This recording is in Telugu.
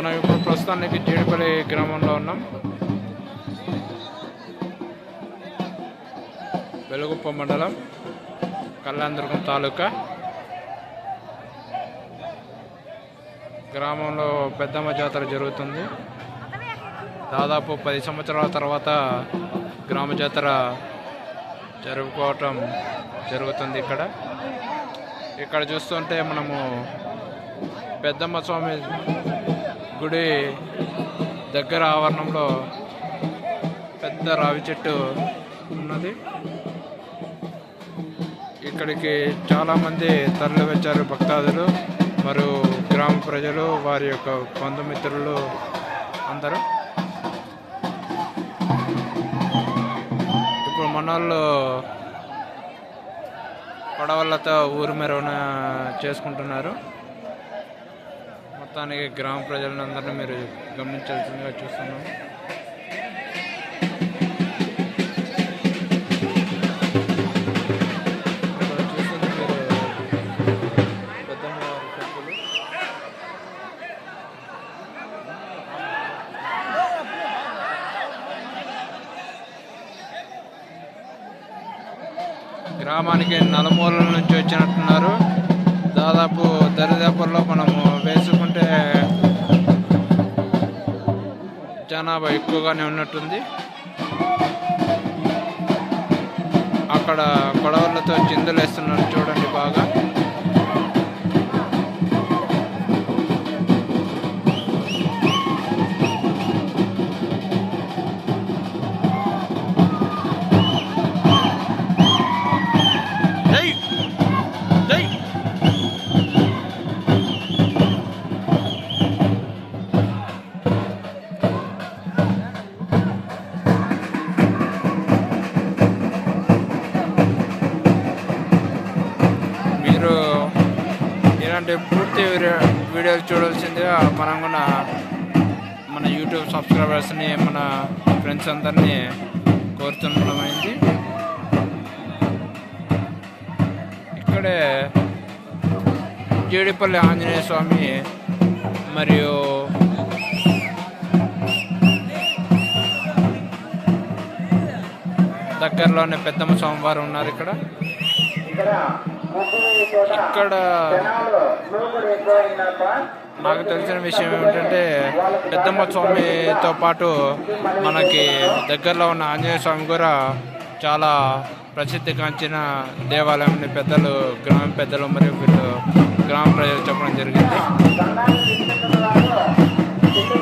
మనం ఇప్పుడు ప్రస్తుతానికి జీడిపల్లి గ్రామంలో ఉన్నాం. వెలుగుప్ప మండలం కళ్యాణదుర్గం తాలూకా. గ్రామంలో పెద్దమ్మ జాతర జరుగుతుంది. దాదాపు పది సంవత్సరాల తర్వాత గ్రామ జాతర జరుపుకోవటం జరుగుతుంది ఇక్కడ. ఇక్కడ చూస్తుంటే మనము పెద్దమ్మ స్వామి గుడి దగ్గర ఆవరణంలో పెద్ద రావి చెట్టు ఉన్నది. ఇక్కడికి చాలామంది తరలి వచ్చారు భక్తాదులు మరియు గ్రామ ప్రజలు వారి యొక్క బంధుమిత్రులు అందరూ. ఇప్పుడు మనోళ్ళు పడవలతో ఊరు మెరవన చేసుకుంటున్నారు. మొత్తానికి గ్రామ ప్రజలందరినీ మీరు గమనించాల్సిందిగా చూస్తున్నాము గ్రామానికి నలుమూలల నుంచి వచ్చినట్టున్నారు. దాదాపు జనాభా ఎక్కువగానే ఉన్నట్టుంది. అక్కడ గొడవలతో చిందులు వేస్తున్నారు చూడండి బాగా. ఇలాంటి పూర్తి వీడియో- వీడియోలు చూడాల్సిందిగా మనం కూడా మన యూట్యూబ్ సబ్స్క్రైబర్స్ని మన ఫ్రెండ్స్ అందరినీ కోరుతుండమైంది ఇక్కడే జీడిపల్లి ఆంజనేయ స్వామి మరియు దగ్గరలోనే పెద్దమ్మ స్వామివారు ఉన్నారు ఇక్కడ. ఇక్కడ నాకు తెలిసిన విషయం ఏమిటంటే పెద్దమ్మ స్వామితో పాటు మనకి దగ్గరలో ఉన్న ఆంజనేయ స్వామి కూడా చాలా ప్రసిద్ధిగాంచిన దేవాలయం పెద్దలు గ్రామ పెద్దలు మరియు వీళ్ళు గ్రామ ప్రజలు చెప్పడం జరిగింది.